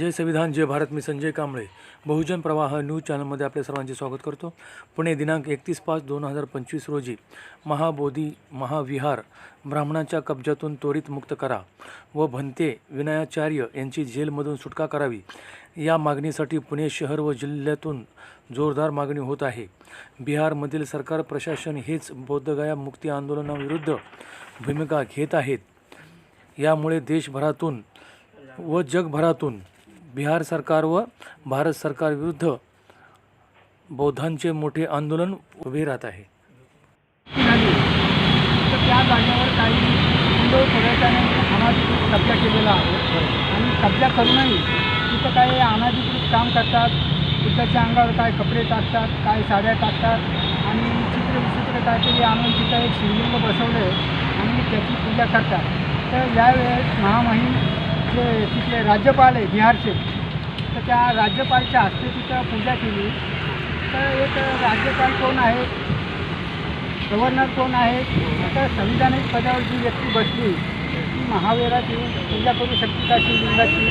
जय संविधान जय भारत मी संजय कांबळे. बहुजन प्रवाह न्यूज चॅनलमध्ये आपल्या सर्वांचे स्वागत करतो. पुणे दिनांक एकतीस पाच दोन हजार पंचवीस रोजी महाबोधी महाविहार ब्राह्मणाच्या कब्जातून त्वरित मुक्त करा व भंते विनयाचार्य यांची जेलमधून सुटका करावी. या मागणीसाठी पुणे शहर व जिल्ह्यातून जोरदार मागणी होत आहे. बिहारमधील सरकार प्रशासन हेच बौद्धगया मुक्ती आंदोलनाविरुद्ध भूमिका घेत आहेत. यामुळे देशभरातून व जगभरातून बिहार सरकार व भारत सरकारविरुद्ध बौद्धांचे मोठे आंदोलन उभे राहत आहे. त्या जागेवर काही हिंदू अनाधिकृत कब्जा केलेला आहे. आणि कब्जा करूनही तिथं काही अनाधिकृत काम करतात. बुद्धाच्या अंगावर काय कपडे टाकतात काय साड्या टाकतात. आणि चित्र विचित्र काहीतरी आणून तिथं एक शिवलिंग आहे आणि त्याची पूजा करतात. तर यावेळेस महामहिम जे तिथले राज्यपाल आहे बिहारचे. तर त्या राज्यपालच्या हस्ते तिथं पूजा केली. तर एक राज्यपाल कोण आहे गव्हर्नर कोण आहे आता संविधानिक पदावर जी व्यक्ती बसली ती महावीरात येऊन पूजा करू शकते का शिवलिंगाची?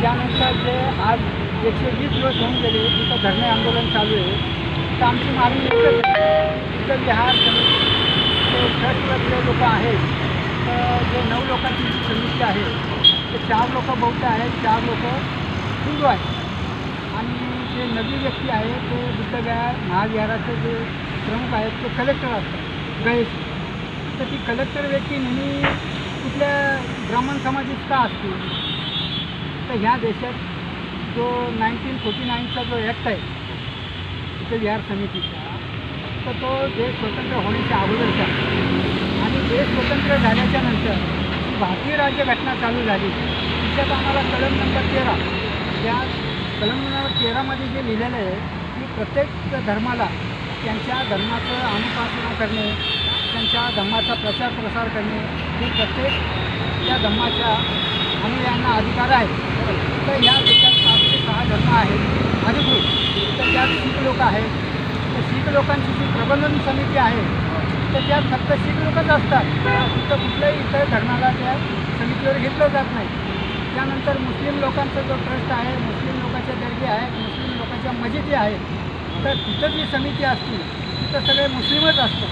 त्यानंतर जे आज एकशे वीस दिवस होऊन गेले तिथं धरणे आंदोलन चालू आहे तर आमची मागणी एकच आहे तिथं बिहार ट्रस्टमधले लोक आहेत. जे नऊ लोकांची जी समिती आहे ते चार लोक बौद्ध आहेत चार लोक हिंदू आहेत. आणि जे नवी व्यक्ती आहे ते बुद्धगया महाविहाराचे जे प्रमुख आहेत ते कलेक्टर असतात गणेश. तर ती कलेक्टर व्यक्ती नेहमी कुठल्या ब्राह्मण समाजात का असते? तर ह्या देशात जो नाईन्टीन फोर्टी नाईनचा जो ॲक्ट आहे तिथे विहार समितीचा तर तो देश स्वतंत्र होण्याच्या अगोदरचा देश स्वतंत्र झाल्याच्यानंतर भारतीय भारतीय राज्यघटना चालू झाली. तिच्यात आम्हाला कलम नंबर तेरा त्या कलम नंबर तेरामध्ये जे लिहिलेलं आहे की प्रत्येक धर्माला त्यांच्या धर्माचं अनुपासना करणे त्यांच्या धर्माचा प्रचार प्रसार करणे हे प्रत्येक त्या धर्माच्या अनुयायांना अधिकार आहे तर या देशात पाच ते सहा धर्म आहेत. अधिकृत. तर त्यात शीख लोक आहेत. तर शीख लोकांची जी प्रबंधन समिती आहे तर त्या फक्त शीख लोकच असतात. फक्त कुठल्याही इतर धर्माला त्या समितीवर घेतलं जात नाही. त्यानंतर मुस्लिम लोकांचा जो ट्रस्ट आहे मुस्लिम लोकांच्या दर्गे आहेत मुस्लिम लोकांच्या मजिदी आहेत तर तिथं जी समिती असते तिथं सगळे मुस्लिमच असतात.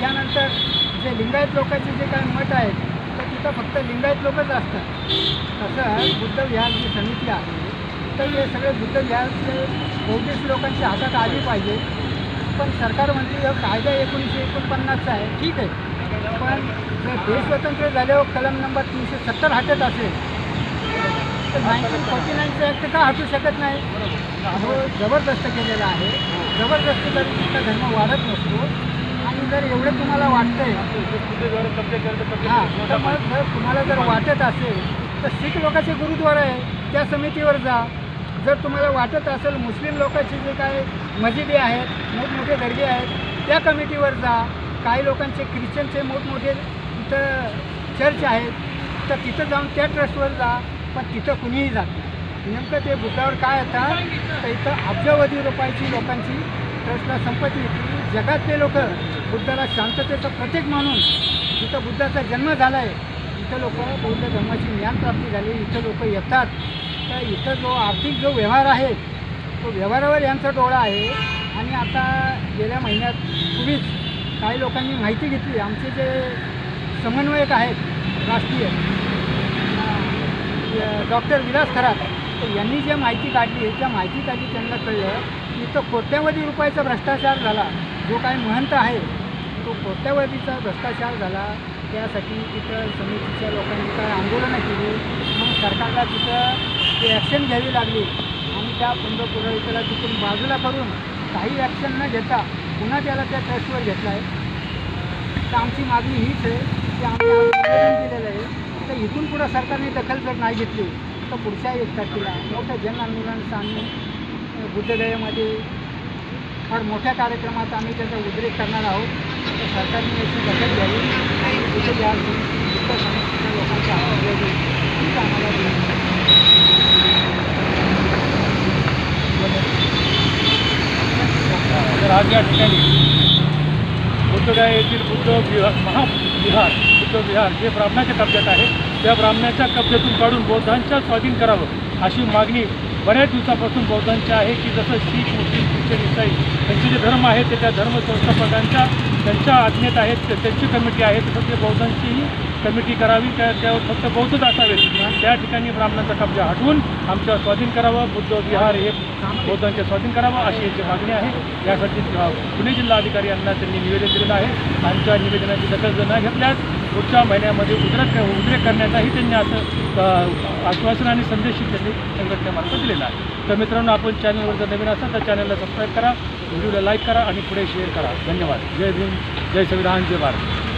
त्यानंतर जे लिंगायत लोकांचे जे काही मठ आहेत तर तिथं फक्त लिंगायत लोकच असतात. तसं बुद्ध विहार जी समिती आहे तर हे सगळे बुद्ध विहारचे बौद्धिस्ट लोकांच्या हातात आली पाहिजे पण सरकार म्हणते कायदा एकोणीसशे एकोणपन्नासचा आहे. ठीक आहे. पण जर देश स्वतंत्र झाल्यावर कलम नंबर तीनशे सत्तर हटत असेल तर नाईन्टीन फोर्टी नाईनचा ॲक्ट का हटू शकत नाही? हो जबरदस्त केलेला आहे. जबरदस्त जर तुमचा धर्म वाढत नसतो आणि जर एवढं तुम्हाला वाटतंय हां तर मग जर तुम्हाला जर वाटत असेल तर शीख लोकांचे गुरुद्वारा आहे. त्या समितीवर जा. जर तुम्हाला वाटत असेल मुस्लिम लोकांची जे काय मजिदी आहेत मोठमोठे दर्गे आहेत त्या कमिटीवर जा. काही लोकांचे ख्रिश्चनचे मोठमोठे तिथं चर्च आहेत तर तिथं जाऊन त्या ट्रस्टवर जा पण तिथं कुणीही जात नेमकं ते बुद्धावर काय येतात तर इथं अब्जावधी रुपयाची लोकांची ट्रस्टला संपत्ती जगातले लोक बुद्धाला शांततेचं प्रतीक मानून जिथं बुद्धाचा जन्म झाला आहे इथं लोक बौद्ध धर्माची ज्ञानप्राप्ती झाली इथं लोक येतात. तर इथं जो आर्थिक जो व्यवहार आहे तो व्यवहारावर यांचा डोळा आहे. आणि आता गेल्या महिन्यात पूर्वीच काही लोकांनी माहिती घेतली. आमचे जे समन्वयक आहेत राष्ट्रीय डॉक्टर विलास खरात तर यांनी जे माहिती काढली त्या माहिती काढली त्यांना कळलं की इथं कोट्यावधी रुपयाचा भ्रष्टाचार झाला. जो काही महंत आहे तो कोट्यावधीचा भ्रष्टाचार झाला. त्यासाठी तिथं समितीच्या लोकांनी काय आंदोलनं केली? मग सरकारला तिथं ते ॲक्शन घ्यावी लागली. आणि त्या बंद तिथून बाजूला करून काही ॲक्शन न घेता पुन्हा त्याला त्या ट्रस्टवर घेतला आहे. तर आमची मागणी हीच आहे की आम्ही निवेदन दिलेलं आहे. तर इथून पुढं सरकारने दखल जर नाही घेतली तर पुढच्या एक तारखेला मोठं जन आंदोलनाचं आम्ही बुद्धगयेमध्ये फार मोठ्या कार्यक्रमात आम्ही त्याचा उद्रेक करणार आहोत. तर सरकारने याची दखल घ्यावी. आणि बुद्ध विहार लोकांच्या आवाज आम्हाला विनंती आहे. तर आज या ठिकाणी. बुद्धगया येथील बुद्ध विहार महाविहार बुद्ध विहार जे ब्राह्मणाच्या कब्ज्यात आहे. त्या ब्राह्मणाच्या कब्ज्यातून काढून बौद्धांच्या स्वाधीन करावं अशी मागणी बऱ्याच दिवसापासून बौद्धांची आहे की जसं शीख मुस्लिम ख्रिश्चन इसाई त्यांचे जे धर्म आहेत ते त्या धर्म संस्थापकांच्या त्यांच्या आज्ञेत आहेत त्यांची कमिटी आहे तसं ते बौद्धांचीही कमिटी करावी त्या त्यावर फक्त बौद्धच असावेत त्या ठिकाणी ब्राह्मणांचा कब्जा हटवून आमच्या स्वाधीन करावं बुद्ध विहार हे बौद्धांच्या स्वाधीन करावं अशी यांची मागणी आहे. यासाठी पुणे जिल्हाधिकारी यांना त्यांनी निवेदन दिलेलं आहे. आमच्या निवेदनाची दखल जर न घेतल्यास पुढच्या महिन्यामध्ये उद्रेक उद्रेक करण्याचाही त्यांनी असं आश्वासन आणि संदेश त्यांनी संघटनेमार्फत दिलेला आहे. तर मित्रांनो आपण चॅनलवर जर नवीन असाल तर चॅनलला सबस्क्राईब करा व्हिडिओला लाईक करा आणि पुढे शेअर करा. धन्यवाद. जय भीम जय संविधान जय भारत.